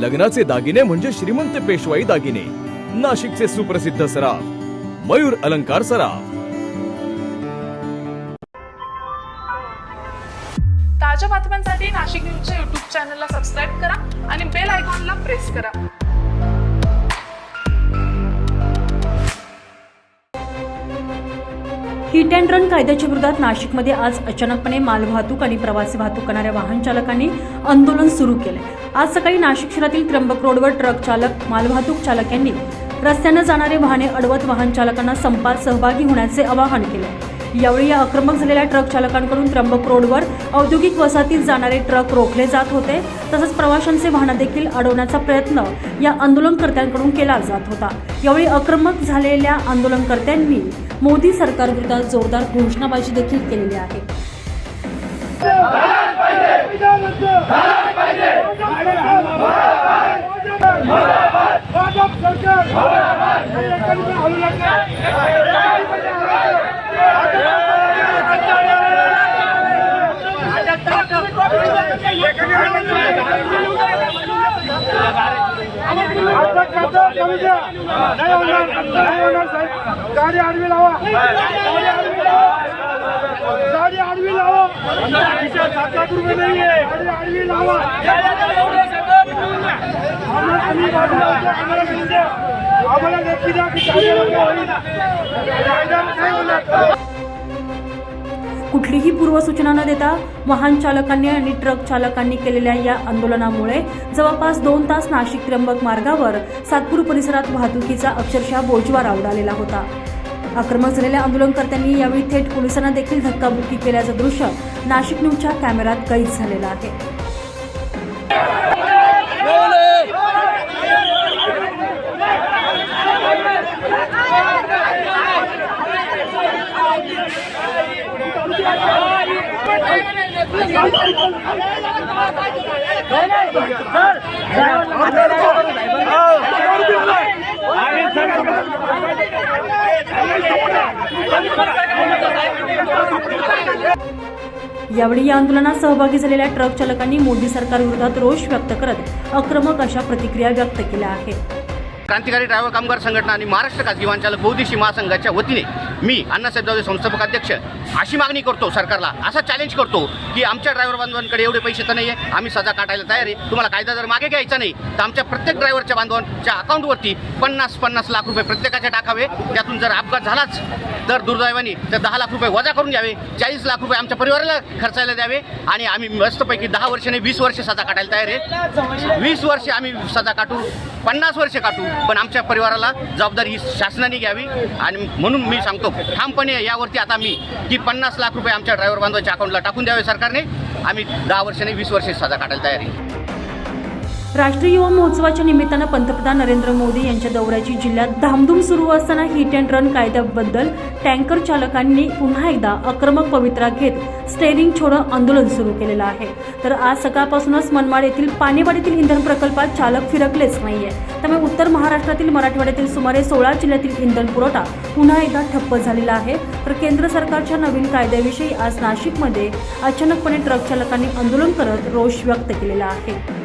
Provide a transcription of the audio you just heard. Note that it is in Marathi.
लग्नाचे दागिने म्हणजे श्रीमंत पेशवाई दागिने. नाशिकचे सुप्रसिद्ध सराफ. मयूर अलंकार सराफ. ताज्या बातम्यांसाठी नाशिक न्यूजच्या युट्यूब चॅनलला सबस्क्राईब करा आणि बेल आयकॉनला प्रेस करा. हिट अँड रन कायद्याच्या विरोधात नाशिकमध्ये आज अचानकपणे मालवाहतूक आणि प्रवासी वाहतूक करणाऱ्या वाहन चालकांनी आंदोलन सुरू केले आज सकाळी नाशिक शहरातील त्र्यंबक रोडवर ट्रक चालक मालवाहतूक चालक यांनी रस्त्यानं जाणारे वाहने अडवत वाहन चालकांना संपात सहभागी होण्याचे आवाहन केले. यावेळी या आक्रमक झालेल्या ट्रक चालकांकडून त्र्यंबक रोडवर औद्योगिक वसाहतीत जाणारे ट्रक रोखले जात होते तसंच प्रवाशांचे वाहनं देखील अडवण्याचा प्रयत्न या आंदोलनकर्त्यांकडून केला जात होता. यावेळी आक्रमक झालेल्या आंदोलनकर्त्यांनी मोदी सरकारविरोधात जोरदार घोषणाबाजी देखील केलेली आहे. नाही होणार नाही होणार साहेब गाडी आडवी लावा गाडी आडवी लावा गाडी आडवी लावा सात लाख रुपये नाही आहे गाडी आडवी लावा आम्हाला बाजूला आम्हाला नक्की द्या की होईल. कुठलीही पूर्वसूचना न देता वाहन चालकांनी आणि ट्रक चालकांनी केलेल्या या आंदोलनामुळे जवळपास दोन तास नाशिक त्र्यंबक मार्गावर सातपूर परिसरात वाहतुकीचा अक्षरशः बोजवारा उडालेला होता आक्रमक झालेल्या आंदोलनकर्त्यांनी यावेळी थेट पोलिसांना देखील धक्काबुक्की केल्याचं दृश्य नाशिक न्यूजच्या कॅमेऱ्यात कैद झालेलं आहे यावेळी या आंदोलनात सहभागी झालेल्या ट्रक चालकांनी मोदी सरकारविरोधात रोष व्यक्त करत आक्रमक अशा प्रतिक्रिया व्यक्त केल्या आहेत. क्रांतिकारी ड्रायव्हर कामगार संघटना आणि महाराष्ट्र खासगी वाहन चालक बहुदेशी महासंघाच्या वतीने मी अण्णासाहेब जावळे संस्थापक अध्यक्ष अशी मागणी करतो सरकारला असा चॅलेंज करतो की आमच्या ड्रायव्हर बांधवांकडे एवढे पैसे तर नाही आहे आम्ही सजा काटायला तयार आहे. तुम्हाला कायदा जर मागे घ्यायचा नाही तर आमच्या प्रत्येक ड्रायव्हरच्या बांधवांच्या अकाउंटवरती पन्नास पन्नास लाख रुपये प्रत्येकाचे टाकावे त्यातून जर अपघात झालाच तर दुर्दैवाने तर दहा लाख रुपये वजा करून घ्यावे. चाळीस लाख रुपये आमच्या परिवाराला खर्चायला द्यावे आणि आम्ही मस्तपैकी दहा वर्षाने वीस वर्ष सजा काटायला तयार आहे. वीस वर्षे आम्ही सजा काटू पन्नास वर्षे काटू पण आमच्या परिवाराला जबाबदारी ही शासनाने घ्यावी आणि म्हणून मी सांगतो ठामपणे यावरती आता मी की पन्नास लाख रुपये आमच्या ड्रायव्हर बांधवाच्या अकाउंटला टाकून द्यावे सरकारने आम्ही दहा वर्षाने वीस वर्षे सजा काढायला तयारी आहे. राष्ट्रीय युवा महोत्सवाच्या निमित्तानं पंतप्रधान नरेंद्र मोदी यांच्या दौऱ्याची जिल्ह्यात धामधूम सुरू असताना हिट अँड रन कायद्याबद्दल टँकर चालकांनी पुन्हा एकदा आक्रमक पवित्रा घेत स्टेरिंग छोडो आंदोलन सुरू केलेलं आहे. तर आज सकाळपासूनच मनमाड येथील पाणीवाडीतील इंधन प्रकल्पात चालक फिरकलेच नाहीये. त्यामुळे उत्तर महाराष्ट्रातील मराठवाड्यातील सुमारे सोळा जिल्ह्यातील इंधन पुरवठा पुन्हा एकदा ठप्प झालेला आहे. तर केंद्र सरकारच्या नवीन कायद्याविषयी आज नाशिकमध्ये अचानकपणे ट्रक चालकांनी आंदोलन करत रोष व्यक्त केलेला आहे.